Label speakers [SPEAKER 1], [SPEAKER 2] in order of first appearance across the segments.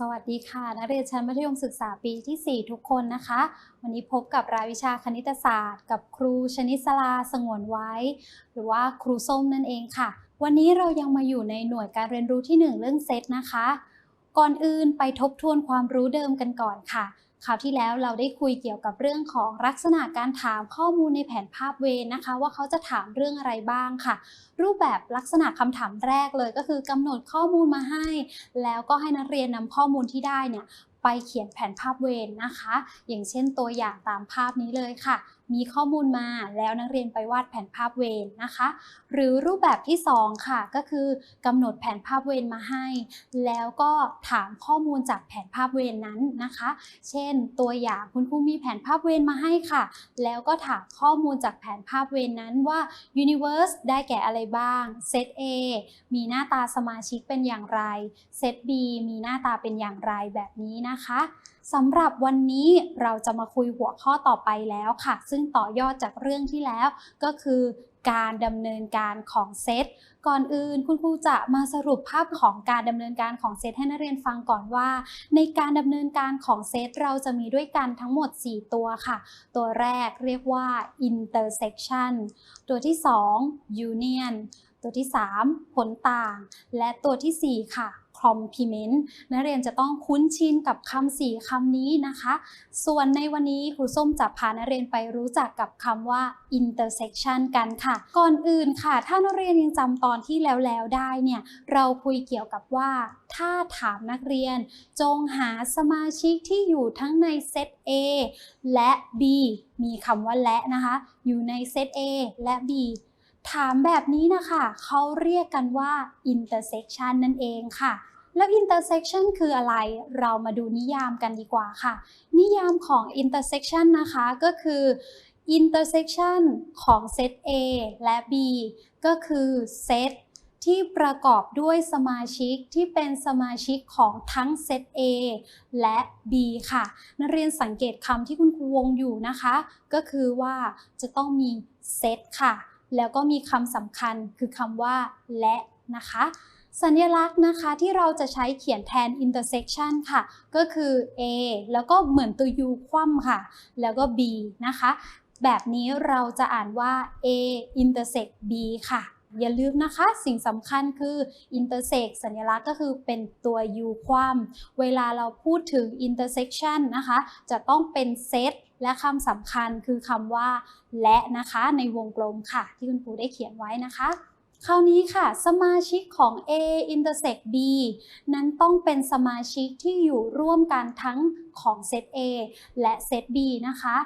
[SPEAKER 1] สวัสดีค่ะ นักเรียนชั้นมัธยมศึกษาปีที่ 4 ทุกคนนะคะ วันนี้พบกับรายวิชาคณิตศาสตร์ กับครูชนิสลาสงวนไว้ หรือว่าครูส้มนั่นเองค่ะ วันนี้เรายังมาอยู่ในหน่วยการเรียนรู้ที่ 1 เรื่องเซตนะคะ ก่อนอื่นไปทบทวนความรู้เดิมกันก่อนค่ะ คราวที่แล้วเราได้คุยเกี่ยวกับเรื่องของลักษณะการถามข้อมูลในแผนภาพเวนนะคะ ว่าเขาจะถามเรื่องอะไรบ้างค่ะ รูปแบบลักษณะคำถามแรกเลยก็คือกำหนดข้อมูลมาให้ แล้วก็ให้นักเรียนนำข้อมูลที่ได้เนี่ยไปเขียนแผนภาพเวรนะคะ อย่างเช่นตัวอย่างตามภาพนี้เลยค่ะ มีข้อมูลมาแล้วนักเรียนไปวาดแผนภาพเวรนะคะ หรือรูปแบบที่สองค่ะ ก็คือกำหนดแผนภาพเวรมาให้ แล้วก็ถามข้อมูลจากแผนภาพเวรนั้นนะคะ เช่น ตัวอย่างคุณครูมีแผนภาพเวรมาให้ค่ะ แล้วก็ถามข้อมูลจากแผนภาพเวรนั้นว่า Universe ได้แก่อะไรบ้าง Set A มีหน้าตาสมาชิกเป็นอย่างไร Set B มีหน้าตาเป็นอย่างไรแบบนี้นะคะ สำหรับวันนี้เราจะมาคุยหัวข้อต่อไปแล้วค่ะ ซึ่งต่อยอดจากเรื่องที่แล้วก็คือการดำเนินการของเซตก่อนอื่นคุณครูจะมาสรุปภาพของการดำเนินการของเซตให้นักเรียนฟังก่อนว่า ในการดำเนินการของเซตเราจะมีด้วยกันทั้งหมด 4 ตัวค่ะ ตัวแรกเรียกว่า intersection ตัวที่ 2 union ตัวที่ 3 ผลต่าง และตัวทีสี่4 ค่ะ complement นักเรียนจะต้องคุ้นชินกับคำสี่คำนี้นะคะ ส่วนในวันนี้ครูส้มจะพานักเรียนไปรู้จักกับคำว่า intersection กันค่ะ ก่อนอื่นค่ะ ถ้านักเรียนยังจำตอนที่แล้วแล้วได้เนี่ย เราคุยเกี่ยวกับว่า ถ้าถามนักเรียน จงหาสมาชิกที่อยู่ทั้งในเซต A และ B มีคำว่าและนะคะ อยู่ในเซต A และ B ถามแบบนี้นะคะ เขาเรียกกันว่า intersection นั่นเองค่ะ แล้ว intersection คืออะไร เรามาดูนิยามกันดีกว่าค่ะ นิยามของ intersection นะคะก็คือ intersection ของเซต A และ B ก็คือเซตที่ประกอบด้วยสมาชิกที่เป็นสมาชิกของทั้งเซต A และ B ค่ะ นักเรียนสังเกตคำที่คุณครูวงอยู่นะคะ ก็คือว่าจะต้องมีเซตค่ะ แล้วก็มีคำสำคัญคือคำว่าและนะคะ สัญลักษณ์นะคะที่เราจะใช้เขียนแทน intersection ค่ะ ก็คือ A แล้วก็เหมือนตัว U คว่ำค่ะ แล้วก็ B นะคะ แบบนี้เราจะอ่านว่า A intersect B ค่ะ อย่าลืมนะคะ สิ่งสำคัญคือ intersect สัญลักษณ์ก็คือเป็นตัว U คว่ำเวลาเราพูดถึง intersection นะคะ จะต้องเป็นเซตและคำสำคัญคือคำว่า และนะคะในวงกลมค่ะ ที่คุณครูได้เขียนไว้นะคะ คราวนี้ค่ะ สมาชิกของ A intersect B นั้นต้องเป็นสมาชิกที่อยู่ร่วมกันทั้งของเซต A และเซต B นะคะ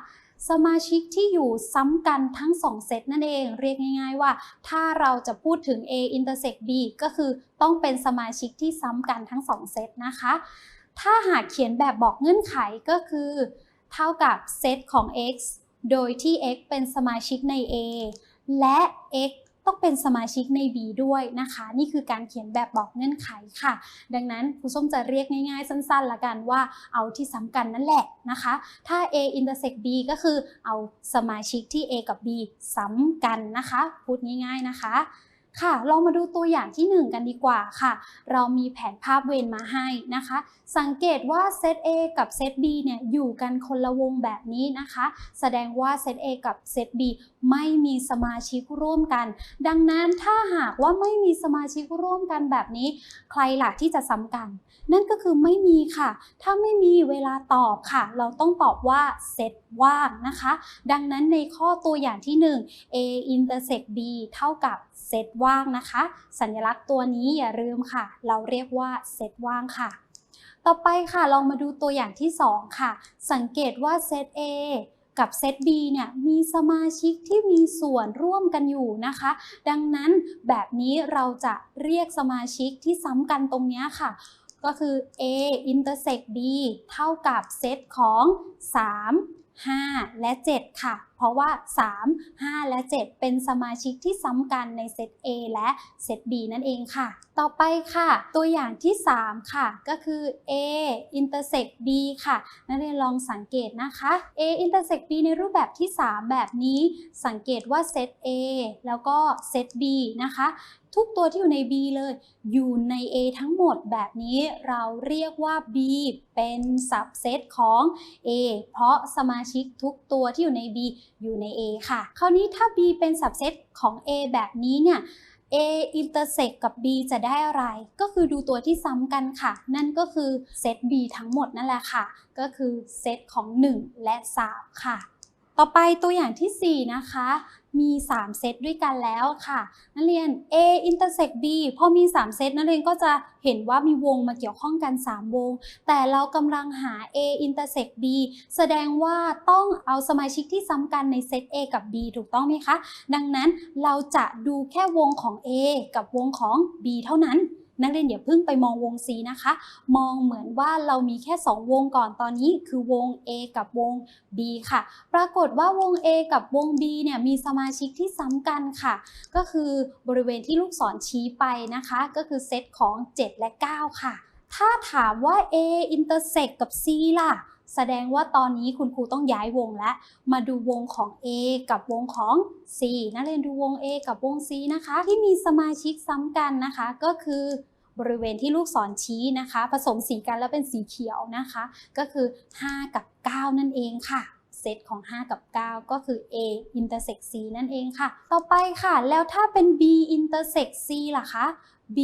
[SPEAKER 1] สมาชิกที่อยู่ซ้ำกันทั้ง2เซตนั่นเอง เรียกง่าย ๆ ว่า ถ้าเราจะพูดถึง A intersect B ก็คือต้องเป็นสมาชิกที่ซ้ำกันทั้ง2เซตนะคะ ถ้าหากเขียนแบบบอกเงื่อนไขก็คือ เท่ากับเซตของ x โดยที่ x เป็นสมาชิกใน A และ x ต้องเป็นสมาชิกใน B ด้วยนะคะ นี่คือการเขียนแบบบอกเงื่อนไขค่ะ ดังนั้นครูส้มจะเรียกง่ายๆ สั้นๆละกันว่าเอาที่ซ้ำกันนั่นแหละนะคะ ถ้า A intersect B ก็คือเอาสมาชิกที่ A กับ B ซ้ำกันนะคะ พูดง่ายๆนะคะ ค่ะ เรามาดูตัวอย่างที่ 1 กันดีกว่าค่ะ เรามีแผนภาพเวรมาให้นะคะ สังเกตว่าเซต A กับเซต B เนี่ยอยู่กันคนละวงแบบนี้นะคะ แสดงว่าเซต A กับเซต B ไม่มีสมาชิกร่วมกัน ดังนั้นถ้าหากว่าไม่มีสมาชิกร่วมกันแบบนี้ ใครหล่ะที่จะซ้ำกัน นั่นก็คือไม่มีค่ะ ถ้าไม่มีเวลาตอบค่ะ เราต้องตอบว่าเซตว่างนะคะ ดังนั้นในข้อตัวอย่างที่ 1 A intersect B เท่ากับ เซตว่างนะคะ สัญลักษณ์ตัวนี้อย่าลืมค่ะ เราเรียกว่าเซตว่างค่ะ ต่อไปค่ะลองมาดูตัวอย่างที่ 2 ค่ะ สังเกตว่าเซต A กับเซต B เนี่ยมีสมาชิกที่มีส่วนร่วมกันอยู่นะคะ ดังนั้นแบบนี้เราจะเรียกสมาชิกที่ซ้ำกันตรงนี้ค่ะ ก็คือ A intersect B เท่ากับเซตของ 3 5 และ 7 ค่ะ เพราะว่า 3 5 และ 7 เป็นสมาชิกที่ซ้ำกันในเซต A และเซต B นั่นเองค่ะ ต่อไปค่ะ ตัวอย่างที่ 3 ค่ะ ก็คือ A intersect B ค่ะ นักเรียนลองสังเกตนะคะ A intersect B ในรูปแบบที่ 3 แบบนี้ สังเกตว่าเซต A แล้วก็เซต B นะคะ ทุกตัวที่อยู่ใน B เลย อยู่ใน A ทั้งหมดแบบนี้เราเรียกว่า B เป็นสับเซตของ A เพราะสมาชิกทุกตัวที่อยู่ใน B อยู่ใน A ค่ะ คราวนี้ถ้า B เป็นสับเซตของ A แบบนี้เนี่ย A intersect กับ B จะได้อะไร ก็คือดูตัวที่ซ้ำกันค่ะ นั่นก็คือเซต B ทั้งหมดนั่นแหละค่ะ ก็คือเซตของ 1 และ 3 ค่ะ ต่อไปตัวอย่างทีสี่ 4 นะคะ มี 3 เซตด้วยกันแล้วค่ะ นักเรียน A intersect B พอมี 3 เซตนักเรียนก็จะเห็นว่ามีวงมาเกี่ยวข้องกัน 3 วง แต่เรากำลังหา A intersect B แสดงว่าต้องเอาสมาชิกที่ซ้ำกันในเซต A กับ B ถูกต้องไหมคะ ดังนั้นเราจะดูแค่วงของ A กับวงของ B เท่านั้น นักเรียนอย่าเพิ่งไปมองวง C นะคะ มองเหมือนว่าเรามีแค่ 2 วงก่อนตอนนี้ คือวง A กับวง B ค่ะ ปรากฏว่าวง A กับวง B เนี่ยมีสมาชิกที่ซ้ำกันค่ะ ก็คือบริเวณที่ลูกศรชี้ไปนะคะ ก็คือเซตของ 7 และ 9 ค่ะ ถ้าถามว่า A intersect กับ C ล่ะแสดงว่าตอนนี้คุณครูต้องย้ายวงแล้ว มาดูวงของ A กับวงของ C นักเรียนดูวง A กับวง C นะคะ ที่มีสมาชิกซ้ำกันนะคะ ก็คือ บริเวณที่ลูกศรชี้นะคะ ผสมสีกันแล้วเป็นสีเขียวนะคะ ก็คือ 5 กับ 9 นั่นเองค่ะเซตของ 5 กับ 9 ก็คือ A intersect C นั่นเองค่ะ ต่อไปค่ะ แล้วถ้าเป็น B intersect C ล่ะคะ B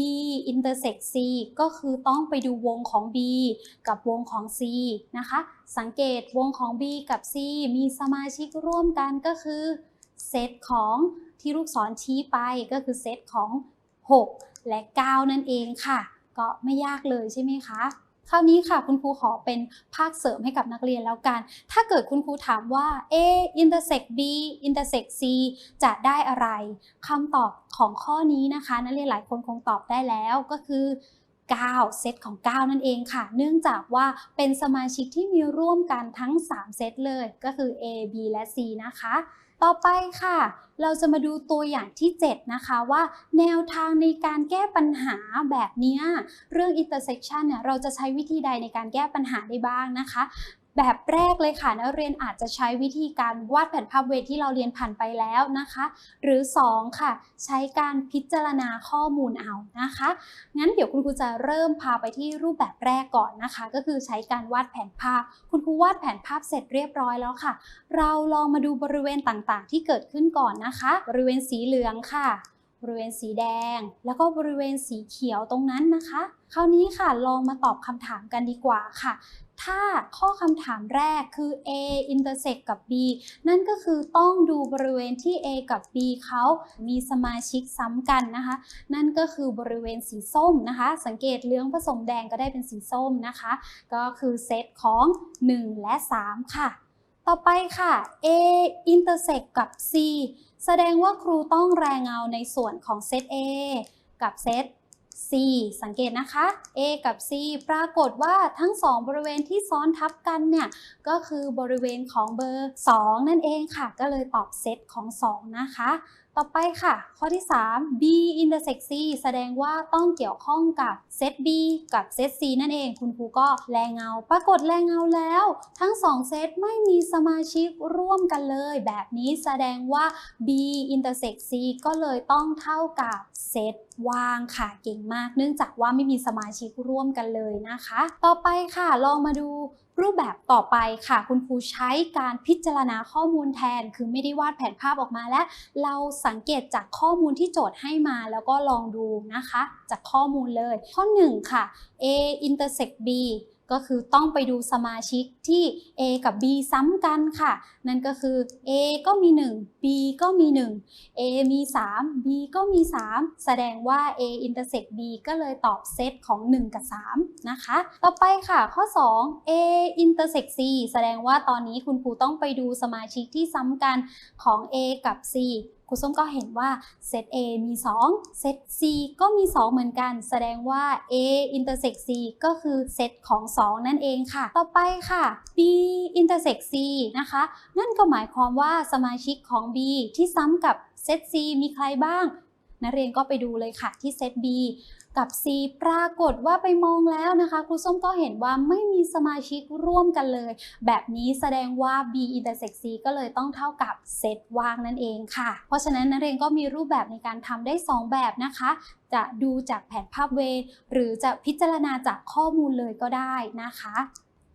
[SPEAKER 1] intersect C ก็คือต้องไปดูวงของ B กับวงของ C นะคะ สังเกตวงของ B กับ C มีสมาชิกร่วมกันก็คือเซตของที่ลูกศรชี้ไปก็คือเซตของ 6 และ 9 นั่นเองค่ะ ก็ไม่ยากเลยใช่ไหมคะคราวนี้ค่ะคุณครูขอเป็นภาคเสริมให้กับนักเรียนแล้วกัน ถ้าเกิดคุณครูถามว่า A intersect B intersect C จะได้อะไรคำตอบของข้อนี้นะคะ นักเรียนหลายคนคงตอบได้แล้วก็คือ 9 เซตของ 9 นั่นเองค่ะ เนื่องจากว่าเป็นสมาชิกที่มีร่วมกันทั้ง 3 เซตเลย ก็คือ A B และ C นะคะ ต่อไปค่ะ เราจะมาดูตัวอย่างที่ 7 นะคะว่าแนวทางในการแก้ปัญหาแบบนี้เรื่อง intersection เนี่ยเราจะใช้วิธีใดในการแก้ปัญหาได้บ้างนะคะ แบบแรกเลยค่ะนักเรียนอาจจะใช้วิธีการวาดแผนภาพเวทที่เราเรียนผ่านไปแล้วนะคะ หรือ 2 ค่ะ ใช้การพิจารณาข้อมูลเอานะคะ งั้นเดี๋ยวคุณครูจะเริ่มพาไปที่รูปแบบแรกก่อนนะคะ ก็คือใช้การวาดแผนภาพ คุณครูวาดแผนภาพเสร็จเรียบร้อยแล้วค่ะ เราลองมาดูบริเวณต่างๆ ที่เกิดขึ้นก่อนนะคะ บริเวณสีเหลืองค่ะบริเวณสีแดง แล้วก็บริเวณสีเขียวตรงนั้นนะคะ คราวนี้ค่ะลองมาตอบคำถามกันดีกว่าค่ะ ถ้าข้อคำถามแรกคือ A intersect กับ B นั่นก็คือต้องดูบริเวณที่ A กับ B เขามีสมาชิกซ้ำกันนะคะ นั่นก็คือบริเวณสีส้มนะคะ สังเกตเหลืองผสมแดงก็ได้เป็นสีส้มนะคะ ก็คือเซตของ 1 และ 3 ค่ะ ต่อไปค่ะ A intersect กับ C แสดงว่าครูต้องแรงเงาในส่วนของเซต A กับเซต C สังเกตนะคะ A กับ C ปรากฏว่าทั้ง 2 บริเวณที่ซ้อนทับกันเนี่ยก็คือบริเวณของเบอร์ 2 นั่นเองค่ะ ก็เลยตอบเซตของ 2 นะคะ ต่อไปค่ะ ข้อที่ 3 B intersect C แสดงว่าต้องเกี่ยวข้องกับเซต B กับเซต C นั่นเอง คุณครูก็แรงเงา ปรากฏแรงเงาแล้ว ทั้ง 2 เซตไม่มีสมาชิกร่วมกันเลย แบบนี้แสดงว่า B intersect C ก็เลยต้องเท่ากับเซตว่างค่ะ เก่งมาก เนื่องจากว่าไม่มีสมาชิกร่วมกันเลยนะคะ ต่อไปค่ะ ลองมาดู รูปแบบต่อไปค่ะ คุณครูใช้การพิจารณาข้อมูลแทน คือไม่ได้วาดแผนภาพออกมาแล้ว เราสังเกตจากข้อมูลที่โจทย์ให้มาแล้วก็ลองดูนะคะ จากข้อมูลเลย ข้อ 1 ค่ะ A intersect B ก็คือต้องไปดูสมาชิกที่ A กับ B ซ้ำกันค่ะ นั่นก็คือ A ก็มี 1 B ก็มี 1 A มี 3 B ก็มี 3 แสดงว่า A intersect B ก็เลยตอบเซตของ 1 กับ 3 นะคะ ต่อไปค่ะข้อ 2 A intersect C แสดงว่าตอนนี้คุณครูต้องไปดูสมาชิกที่ซ้ำกันของ A กับ C รูส้มก็เห็นว่าเซต A มี 2 เซต C ก็มี 2 เหมือนกัน แสดงว่า A intersect C ก็คือเซตของ 2 นั่นเองค่ะ ต่อไปค่ะ B intersect C นะคะ นั่นก็หมายความว่าสมาชิกของ B ที่ซ้ำกับเซต C มีใครบ้าง นักเรียนก็ไปดูเลยค่ะที่เซต B กับ C ปรากฏว่าไปมองแล้วนะคะครูส้มก็เห็นว่าไม่มีสมาชิกร่วมกันเลย แบบนี้แสดงว่า B intersect C ก็เลยต้องเท่ากับเซตว่างนั่นเองค่ะ เพราะฉะนั้นนักเรียนก็มีรูปแบบในการทำได้ 2 แบบนะคะ จะดูจากแผนภาพเว หรือจะพิจารณาจากข้อมูลเลยก็ได้นะคะ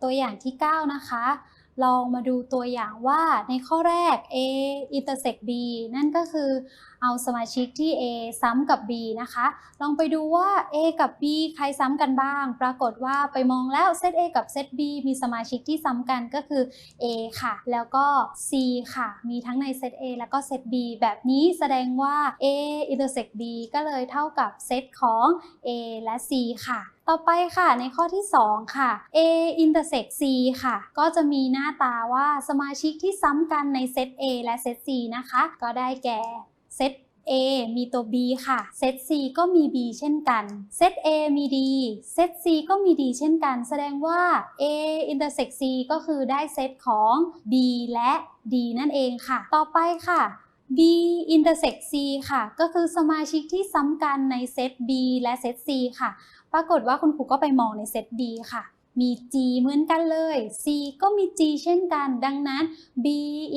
[SPEAKER 1] ตัวอย่างที่ 9 นะคะ ลองมาดูตัวอย่างว่าในข้อแรก A intersect B นั่นก็คือเอาสมาชิกที่ A ซ้ำกับ B นะคะ ลองไปดูว่า A กับ B ใครซ้ำกันบ้าง ปรากฏว่าไปมองแล้วเซต A กับเซต B มีสมาชิกที่ซ้ำกันก็คือ A ค่ะ แล้วก็ C ค่ะ มีทั้งในเซต A แล้วก็เซต B แบบนี้แสดงว่า A intersect B ก็เลยเท่ากับเซตของ A และ C ค่ะ ต่อไปค่ะในข้อที่ 2 ค่ะ A intersect C ค่ะ ก็จะมีหน้าตาว่าสมาชิกที่ซ้ำกันในเซต A และเซต C นะคะ ก็ได้แก่เซต A มีตัว B ค่ะ เซต C ก็มี B เช่นกัน เซต A มี D เซต C ก็มี D เช่นกัน แสดงว่า A intersect C ก็คือได้เซตของ B และ D นั่นเองค่ะ ต่อไปค่ะ B intersect C ค่ะ ก็คือสมาชิกที่ซ้ำกันในเซต B และเซต C ค่ะ ปรากฏว่าคุณครูก็ไปมองในเซต D ค่ะ มี G เหมือนกันเลย C ก็มี G เช่นกัน ดังนั้น B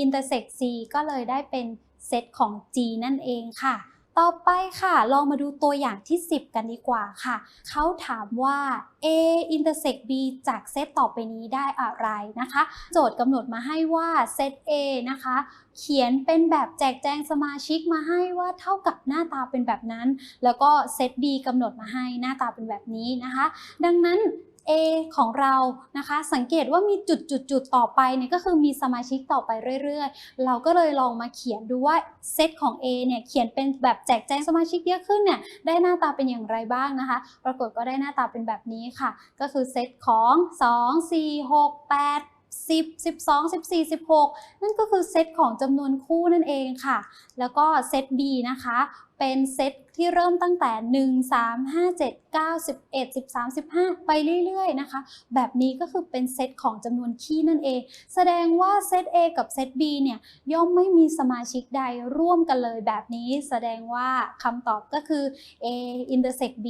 [SPEAKER 1] intersect C ก็เลยได้เป็นเซตของ G นั่นเองค่ะ ต่อไปค่ะลองมาดูตัวอย่างที่ 10 กันดีกว่าค่ะ เขาถามว่า A intersect B จากเซตต่อไปนี้ได้อะไรนะคะ โจทย์กำหนดมาให้ว่าเซต A นะคะ เขียนเป็นแบบแจกแจงสมาชิกมาให้ว่าเท่ากับหน้าตาเป็นแบบนั้น แล้วก็เซต B กำหนดมาให้หน้าตาเป็นแบบนี้นะคะ ดังนั้น A ของเรานะคะ สังเกตว่ามีจุดจุดจุดต่อไปเนี่ยก็คือมีสมาชิกต่อไปเรื่อยๆ เราก็เลยลองมาเขียนดูว่าเซตของ A เนี่ยเขียนเป็นแบบแจกแจงสมาชิกเยอะขึ้นเนี่ยได้หน้าตาเป็นอย่างไรบ้างนะคะ ปรากฏก็ได้หน้าตาเป็นแบบนี้ค่ะ ก็คือเซตของ 2 4 6 8 10 12 14 16 นั่นก็คือเซตของจำนวนคู่นั่นเองค่ะ แล้วก็เซต B นะคะ เป็นเซตที่เริ่มตั้งแต่ 1 3 5 7 9 11 13 15 ไปเรื่อยๆนะคะ แบบนี้ก็คือเป็นเซตของจำนวนคี่นั่นเอง แสดงว่าเซต A กับเซต B เนี่ยย่อมไม่มีสมาชิกใดร่วมกันเลยแบบนี้ แสดงว่าคำตอบก็คือ A intersect B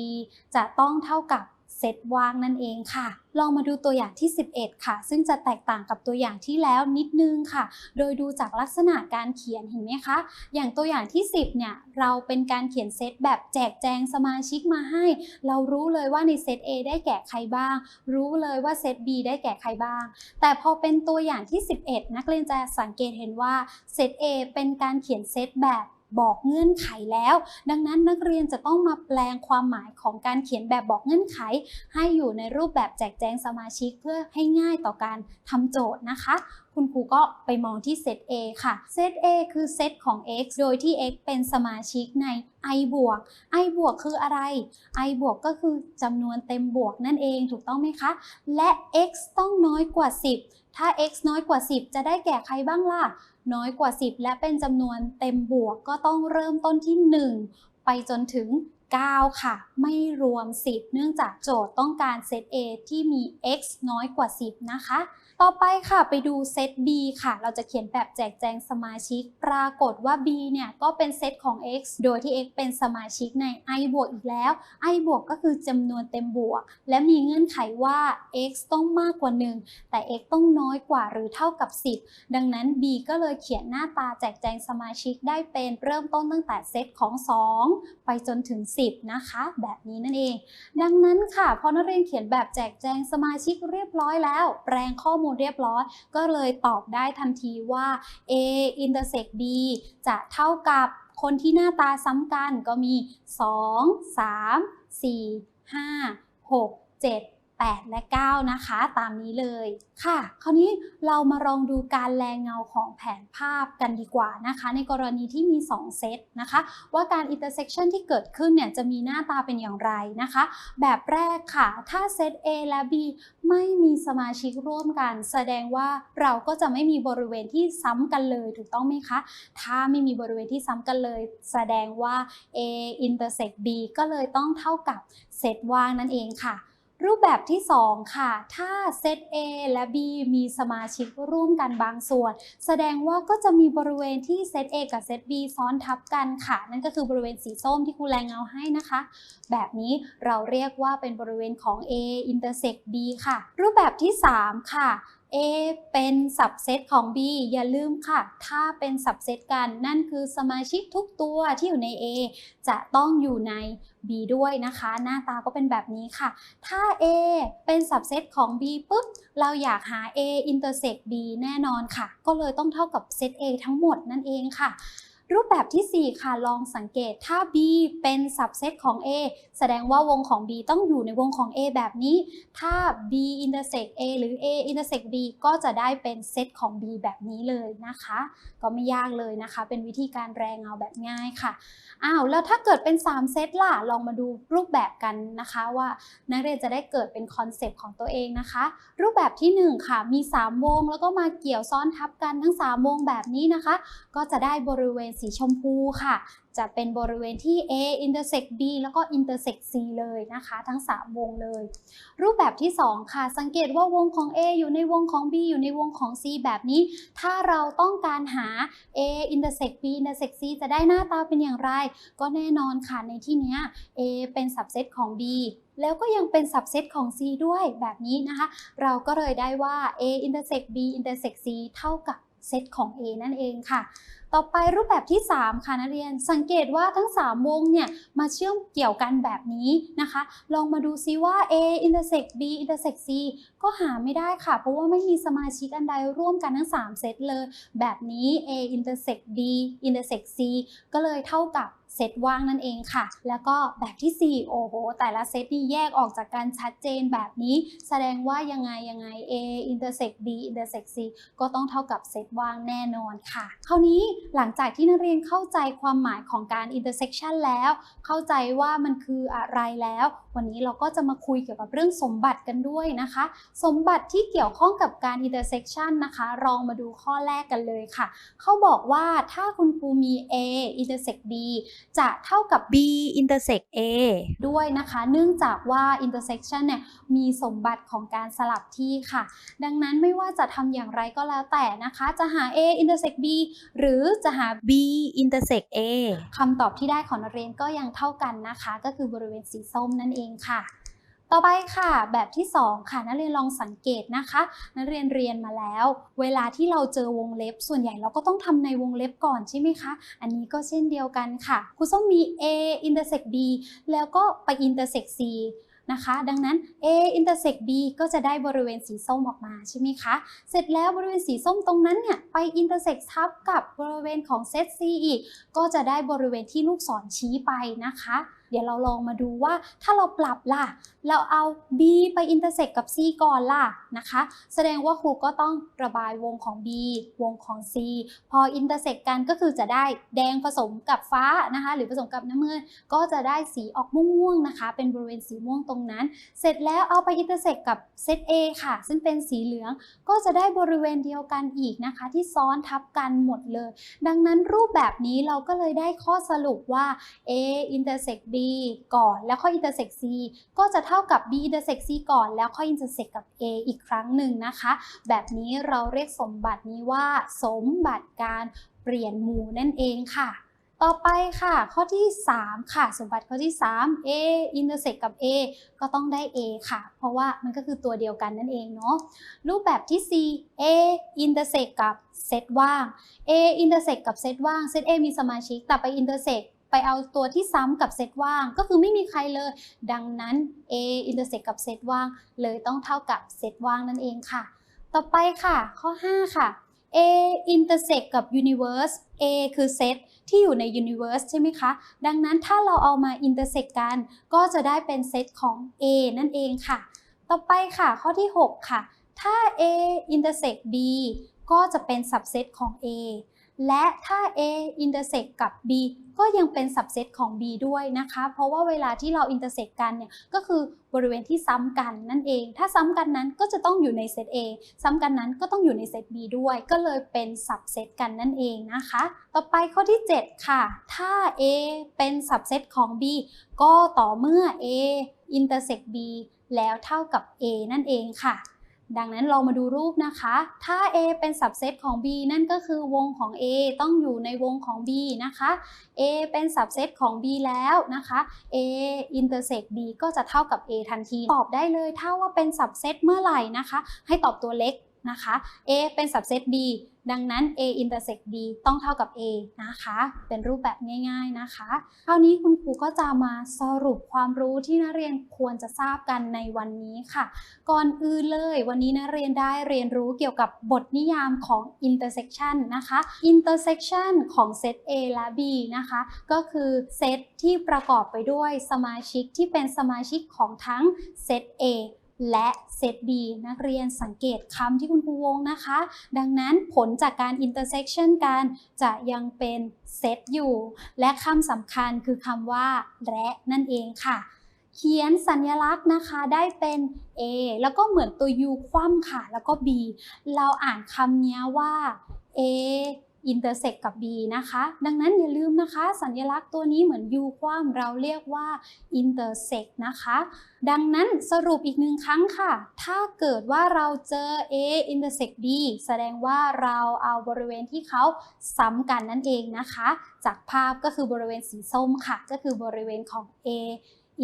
[SPEAKER 1] จะต้องเท่ากับ เซตว่างนั่นเองค่ะ ลองมาดูตัวอย่างที่ 11 ค่ะ ซึ่งจะแตกต่างกับตัวอย่างที่แล้วนิดนึงค่ะ โดยดูจากลักษณะการเขียนเห็นไหมคะ อย่างตัวอย่างที่ 10 เนี่ย เราเป็นการเขียนเซตแบบแจกแจงสมาชิกมาให้ เรารู้เลยว่าในเซต A ได้แก่ใครบ้าง รู้เลยว่าเซต B ได้แก่ใครบ้าง แต่พอเป็นตัวอย่างที่ 11 นักเรียนจะสังเกตเห็นว่าเซต A เป็นการเขียนเซตแบบ บอกเงื่อนไขแล้ว ดังนั้นนักเรียนจะต้องมาแปลงความหมายของการเขียนแบบบอกเงื่อนไข ให้อยู่ในรูปแบบแจกแจงสมาชิกเพื่อให้ง่ายต่อการทำโจทย์นะคะ คุณครูก็ไปมองที่เซต A ค่ะเซต A คือเซตของ x โดยที่ x เป็นสมาชิกใน i บวก i บวกคืออะไร i บวกก็คือจำนวนเต็มบวกนั่นเองถูกต้องไหมคะ และ x ต้องน้อยกว่า 10 ถ้า x น้อยกว่า 10 จะได้แก่ใครบ้างล่ะ น้อยกว่า 10 และเป็นจำนวนเต็มบวกก็ต้องเริ่มต้นที่ 1 ไปจนถึง 9 ค่ะ ไม่รวม 10 เนื่องจากโจทย์ต้องการเซต A ที่มี x น้อยกว่า 10 นะคะ ต่อไปค่ะไปดูเซต B ค่ะ เราจะเขียนแบบแจกแจงสมาชิก ปรากฏว่า B เนี่ยก็เป็นเซตของ x โดยที่ x เป็นสมาชิกใน i บวกอีกแล้ว i บวกก็คือจำนวนเต็มบวก และมีเงื่อนไขว่า x ต้องมากกว่า 1 แต่ x ต้องน้อยกว่าหรือเท่ากับ 10 ดังนั้น B ก็เลยเขียนหน้าตาแจกแจงสมาชิกได้เป็นเริ่มต้นตั้งแต่เซตของ 2 ไปจนถึง 10 นะคะ แบบนี้นั่นเอง ดังนั้นค่ะพอนักเรียนเขียนแบบแจกแจงสมาชิกเรียบร้อยแล้ว แปลงข้อมูลเรียบร้อย ก็เลยตอบได้ทันทีว่า A intersect B จะเท่ากับคนที่หน้าตาซ้ำกันก็มี 2 3 4 5 6 7 8 และ 9 นะคะ ตามนี้เลยค่ะ คราวนี้เรามาลองดูการแรงเงาของแผนภาพกันดีกว่านะคะ ในกรณีที่มี 2 เซตนะคะ ว่าการ intersection ที่เกิดขึ้นเนี่ยจะมีหน้าตาเป็นอย่างไรนะคะ แบบแรกค่ะ ถ้าเซต A และ B ไม่มีสมาชิกร่วมกัน แสดงว่าเราก็จะไม่มีบริเวณที่ซ้ำกันเลยถูกต้องไหมคะ ถ้าไม่มีบริเวณที่ซ้ำกันเลย แสดงว่า A intersect B ก็เลยต้องเท่ากับเซตว่างนั่นเองค่ะ รูปแบบที่ 2 ค่ะ ถ้าเซต A และ B มีสมาชิกร่วมกันบางส่วน แสดงว่าก็จะมีบริเวณที่เซต A กับเซต B ซ้อนทับกันค่ะ นั่นก็คือบริเวณสีส้มที่ครูแรงเงาให้นะคะ แบบนี้เราเรียกว่าเป็นบริเวณของ A intersect B ค่ะ รูปแบบที่ 3 ค่ะ A เป็นสับเซตของ B อย่าลืมค่ะ ถ้าเป็นสับเซตกันนั่นคือสมาชิกทุกตัวที่อยู่ใน A จะต้องอยู่ใน B ด้วยนะคะ หน้าตาก็เป็นแบบนี้ค่ะ ถ้า A เป็นสับเซตของ B ปุ๊บ เราอยากหา A intersect B แน่นอนค่ะ ก็เลยต้องเท่ากับเซต A ทั้งหมดนั่นเองค่ะ รูปแบบทีสี่ 4 ค่ะลองสังเกตถ้า B เป็นสับเซตของ A แสดงว่าวงของ B ต้องอยู่ในวงของ A แบบนี้ ถ้า B intersect A หรือ A intersect B ก็จะได้เป็นเซตของ B แบบนี้เลยนะคะ ก็ไม่ยากเลยนะคะ เป็นวิธีการแรงเงาแบบง่ายค่ะอ้าวแล้วถ้าเกิดเป็น 3 เซตล่ะลองมาดูรูปแบบกันนะคะว่านักเรียนจะได้เกิดเป็นคอนเซปต์ของตัวเองนะคะ รูปแบบที่ 1 ค่ะ มี 3 วงแล้วก็มาเกี่ยวซ้อนทับกันทั้ง 3 วงแบบนี้นะคะ ก็จะได้บริเวณสีชมพูค่ะ จะเป็นบริเวณที่ A intersect B แล้วก็ intersect C เลยนะคะ ทั้ง 3 วงเลย รูปแบบที่ 2 ค่ะ สังเกตว่าวงของ A อยู่ในวงของ B อยู่ในวงของ C แบบนี้ ถ้าเราต้องการหา A intersect B intersect C จะได้หน้าตาเป็นอย่างไร ก็แน่นอนค่ะในที่นี้ A เป็นสับเซตของ B แล้วก็ยังเป็นสับเซตของ C ด้วยแบบนี้นะคะ เราก็เลยได้ว่า A intersect B intersect C เท่ากับเซตของ A นั่นเองค่ะ ต่อไปรูปแบบที่ 3 ค่ะนักเรียน สังเกตว่าทั้ง 3 วงเนี่ยมาเชื่อมเกี่ยวกันแบบนี้นะคะ ลองมาดูซิว่า A intersect B intersect C ก็หาไม่ได้ค่ะ เพราะว่าไม่มีสมาชิกอันใดร่วมกันทั้ง 3 เซตเลย แบบนี้ A intersect B intersect C ก็เลยเท่ากับเซตว่างนั่นเองค่ะ แล้วก็แบบที่ 4 โอ้โห แต่ละเซตนี่แยกออกจากกันชัดเจนแบบนี้ แสดงว่ายังไงยังไง A intersect B intersect C ก็ต้องเท่ากับเซตว่างแน่นอนค่ะ คราวนี้หลังจากที่นักเรียนเข้าใจความหมายของการ intersection แล้ว เข้าใจว่ามันคืออะไรแล้ว วันนี้เราก็จะมาคุยเกี่ยวกับเรื่องสมบัติกันด้วยนะคะ สมบัติที่เกี่ยวข้องกับการ intersection นะคะลองมาดูข้อแรกกันเลยค่ะ เขาบอกว่าถ้าคุณครูมี A intersect B จะเท่ากับ
[SPEAKER 2] B intersect A
[SPEAKER 1] ด้วยนะคะ เนื่องจากว่า intersection เนี่ยมีสมบัติของการสลับที่ค่ะ ดังนั้นไม่ว่าจะทำอย่างไรก็แล้วแต่นะคะ จะหา A intersect B หรือจะหา
[SPEAKER 2] B intersect A
[SPEAKER 1] คำตอบที่ได้ของนักเรียนก็ยังเท่ากันนะคะ ก็คือบริเวณสีส้มนั่นเองค่ะ ต่อไปค่ะ แบบที่ 2 ค่ะ นักเรียนลองสังเกตนะคะ นักเรียนเรียนมาแล้ว เวลาที่เราเจอวงเล็บ ส่วนใหญ่เราก็ต้องทำในวงเล็บก่อนใช่ไหมคะ อันนี้ก็เช่นเดียวกันค่ะครูส้มมี A intersect B แล้วก็ไป intersect C นะคะ ดังนั้น A intersect B ก็จะได้บริเวณสีส้มออกมาใช่ไหมคะ เสร็จแล้วบริเวณสีส้มตรงนั้นเนี่ยไป intersect ทับกับบริเวณของเซต C อีก ก็จะได้บริเวณที่ลูกศรชี้ไปนะคะ เดี๋ยวเราลองมาดูว่าถ้าเราปรับล่ะ เราเอา B ไป intersect กับ C ก่อนล่ะนะคะ แสดงว่าครูก็ต้องระบายวงของ B วงของ C พอ intersect กันก็คือจะได้แดงผสมกับฟ้านะคะ หรือผสมกับน้ำเงินก็จะได้สีออกม่วงๆนะคะ เป็นบริเวณสีม่วงตรงนั้น เสร็จแล้วเอาไป intersect กับเซต A ค่ะ ซึ่งเป็นสีเหลืองก็จะได้บริเวณเดียวกันอีกนะคะ ที่ซ้อนทับกันหมดเลย ดังนั้นรูปแบบนี้เราก็เลยได้ข้อสรุปว่า A intersect B ก่อนแล้วค่อย intersect C ก็จะเท่ากับ B intersect C ก่อนแล้วค่อย intersect กับ A อีกครั้งหนึ่งนะคะ แบบนี้เราเรียกสมบัตินี้ว่า สมบัติการเปลี่ยนหมู่นั่นเองค่ะต่อไปค่ะข้อที่ 3 ค่ะ สมบัติข้อที่ 3 A intersect กับ A ก็ต้องได้ A ค่ะ เพราะว่ามันก็คือตัวเดียวกันนั่นเองเนาะรูปแบบที่ 4 A intersect กับเซตว่าง A intersect กับเซตว่างเซต A มีสมาชิกแต่ไป intersect ไปเอาตัวที่ซ้ำกับเซตว่าง ก็คือไม่มีใครเลย ดังนั้น A intersect กับเซตว่าง เลยต้องเท่ากับเซตว่างนั่นเองค่ะ ต่อไปค่ะ ข้อ 5 ค่ะ A intersect กับ universe A คือเซตที่อยู่ใน universe ใช่ไหมคะ ดังนั้นถ้าเราเอามา intersect กัน ก็จะได้เป็นเซตของ A นั่นเองค่ะ ต่อไปค่ะ ข้อที่ 6 ค่ะ ถ้า A intersect B ก็จะเป็น subset ของ A และถ้า A intersect กับ B ก็ยังเป็น subset ของ B ด้วยนะคะ เพราะว่าเวลาที่เรา intersect กันเนี่ยก็คือบริเวณที่ซ้ำกันนั่นเอง ถ้าซ้ำกันนั้นก็จะต้องอยู่ในเซต A ซ้ำกันนั้นก็ต้องอยู่ในเซต B ด้วย ก็เลยเป็น subset กันนั่นเองนะคะ ต่อไปข้อที่ 7 ค่ะ ถ้า A เป็น subset ของ B ก็ต่อเมื่อ A intersect B แล้วเท่ากับ A นั่นเองค่ะ ดังนั้นเรามาดูรูปนะคะ ถ้า A เป็น subset ของ B นั่นก็คือวงของ A ต้องอยู่ในวงของ B นะคะ A เป็น subset ของ B แล้วนะคะ A intersect B ก็จะเท่ากับ A ทันที ตอบได้เลยถ้าว่าเป็น subset เมื่อไหร่นะคะ ให้ตอบตัวเล็ก นะคะ A เป็น subset B ดังนั้น A intersect B ต้องเท่ากับ A นะคะ เป็นรูปแบบง่ายๆนะคะ คราวนี้คุณครูก็จะมาสรุปความรู้ที่นักเรียนควรจะทราบกันในวันนี้ค่ะ ก่อนอื่นเลยวันนี้นักเรียนได้เรียนรู้เกี่ยวกับบทนิยามของ intersection นะคะ intersection ของเซต A และ B นะคะ ก็คือเซตที่ประกอบไปด้วยสมาชิกที่เป็นสมาชิกของทั้งเซต A และเซต B นักเรียนสังเกตคำที่คุณครูวงนะคะ ดังนั้นผลจากการ intersection กันจะยังเป็นเซตอยู่ และคำสำคัญคือคำว่าและนั่นเองค่ะ เขียนสัญลักษณ์นะคะได้เป็น A แล้วก็เหมือนตัว U คว่ำค่ะ แล้วก็ B เราอ่านคำนี้ว่า A intersect กับ B นะคะ ดังนั้นอย่าลืมนะคะ สัญลักษณ์ตัวนี้เหมือน U คว่ำเราเรียกว่า intersect นะคะ ดังนั้นสรุปอีกหนึ่งครั้งค่ะ ถ้าเกิดว่าเราเจอ A intersect B แสดงว่าเราเอาบริเวณที่เขาซ้ำกันนั่นเองนะคะ จากภาพก็คือบริเวณสีส้มค่ะ ก็คือบริเวณของ A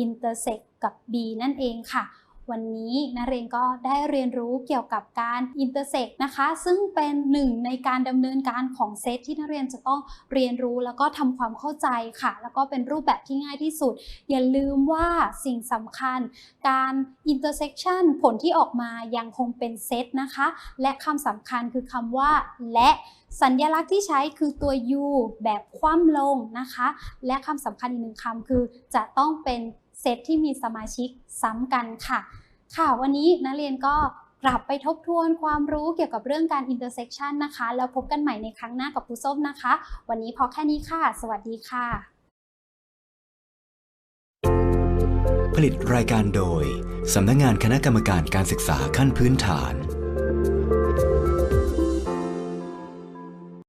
[SPEAKER 1] intersect กับ B นั่นเองค่ะ วันนี้นักเรียนก็ได้เรียนรู้เกี่ยวกับการ intersect นะคะ ซึ่งเป็นหนึ่งในการดำเนินการของเซตที่นักเรียนจะต้องเรียนรู้แล้วก็ทำความเข้าใจค่ะ แล้วก็เป็นรูปแบบที่ง่ายที่สุด อย่าลืมว่าสิ่งสำคัญ การ intersection ผลที่ออกมายังคงเป็นเซตนะคะ และคำสำคัญคือคำว่าและสัญลักษณ์ที่ใช้คือตัว U แบบคว่ำลงนะคะ และคำสำคัญอีกหนึ่งคำคือจะต้องเป็น เซตที่มีสมาชิกซ้ำกันค่ะ ค่ะวันนี้นักเรียนก็กลับไปทบทวนความรู้เกี่ยวกับเรื่องการ intersection นะคะ แล้วพบกันใหม่ในครั้งหน้ากับครูส้มนะคะ วันนี้พอแค่นี้ค่ะ สวัสดีค่ะ
[SPEAKER 3] ผลิตรายการโดย สำนักงานคณะกรรมการการศึกษาขั้นพื้นฐาน